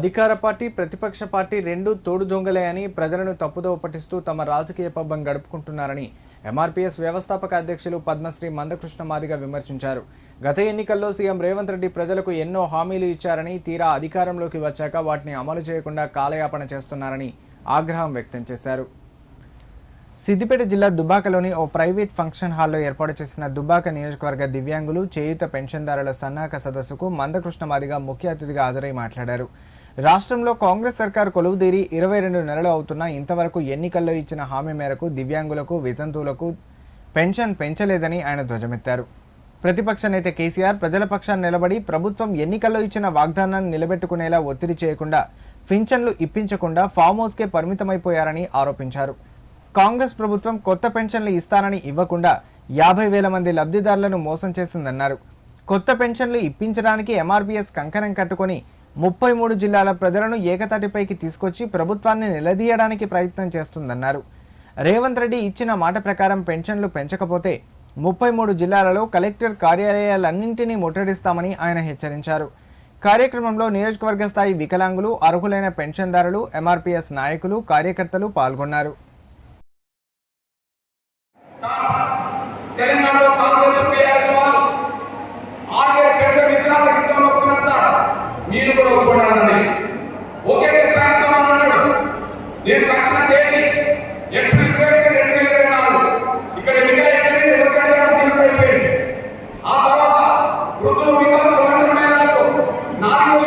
అధికార పార్టీ ప్రతిపక్ష పార్టీ రెండు తోడు దొంగలే అని ప్రజలను తప్పుదోవ పట్టిస్తూ తమ రాజకీయ పబ్బం గడుపుకుంటున్నారని ఎంఆర్పీఎస్ వ్యవస్థాపక అధ్యక్షులు పద్మశ్రీ మందకృష్ణ మాదిగ విమర్శించారు. గత ఎన్నికల్లో సీఎం రేవంత్ రెడ్డి ప్రజలకు ఎన్నో హామీలు ఇచ్చారని తీరా అధికారంలోకి వచ్చాక వాటిని అమలు చేయకుండా కాలయాపన చేస్తున్నారని ఆగ్రహం వ్యక్తం చేశారు. సిద్దిపేట జిల్లా దుబ్బాకలోని ఓ ప్రైవేట్ ఫంక్షన్ హాల్లో ఏర్పాటు చేసిన దుబ్బాక నియోజకవర్గ దివ్యాంగులు చేయుత పెన్షన్దారుల సన్నాహక సదస్సుకు మందకృష్ణ మాదిగ ముఖ్య అతిథిగా హాజరై మాట్లాడారు. రాష్ట్రంలో కాంగ్రెస్ సర్కార్ కొలువుదీరి ఇరవై రెండు నెలలు అవుతున్నా ఇంతవరకు ఎన్నికల్లో ఇచ్చిన హామీ మేరకు దివ్యాంగులకు వితంతువులకు పెన్షన్ పెంచలేదని ఆయన ధ్వజమెత్తారు. ప్రతిపక్ష నేత కేసీఆర్ ప్రజల పక్షాన్ని నిలబడి ప్రభుత్వం ఎన్నికల్లో ఇచ్చిన వాగ్దానాన్ని నిలబెట్టుకునేలా ఒత్తిడి చేయకుండా పింఛన్లు ఇప్పించకుండా ఫామ్ హౌస్కే పరిమితమైపోయారని ఆరోపించారు. కాంగ్రెస్ ప్రభుత్వం కొత్త పెన్షన్లు ఇస్తానని ఇవ్వకుండా యాభై వేల మంది లబ్ధిదారులను మోసం చేసిందన్నారు. కొత్త పెన్షన్లు ఇప్పించడానికి ఎంఆర్బీఎస్ కంకణం కట్టుకొని ముప్పై మూడు జిల్లాల ప్రజలను ఏకతాటిపైకి తీసుకొచ్చి ప్రభుత్వాన్ని నిలదీయడానికి ప్రయత్నం చేస్తుందన్నారు. రేవంత్ రెడ్డి ఇచ్చిన మాట ప్రకారం పెన్షన్లు పెంచకపోతే ముప్పై మూడు జిల్లాలలో కలెక్టర్ కార్యాలయాలన్నింటినీ ముట్టడిస్తామని ఆయన హెచ్చరించారు. కార్యక్రమంలో నియోజకవర్గ స్థాయి వికలాంగులు అర్హులైన పెన్షన్దారులు ఎంఆర్పీఎస్ నాయకులు కార్యకర్తలు పాల్గొన్నారు. తెలంగాణలో కాంగ్రెస్ నేను కష్టం చేయండి ఏప్రిల్ ఇరవై రెండు వేల ఇరవై నాలుగు. ఇక్కడ ఎన్నికలు అయిపోయింది రెండు వేల ఎన్నికలు అయిపోయింది ఆ తర్వాత వృద్ధులు వికలాంగులు ఒంటరి మహిళలకు నాలుగు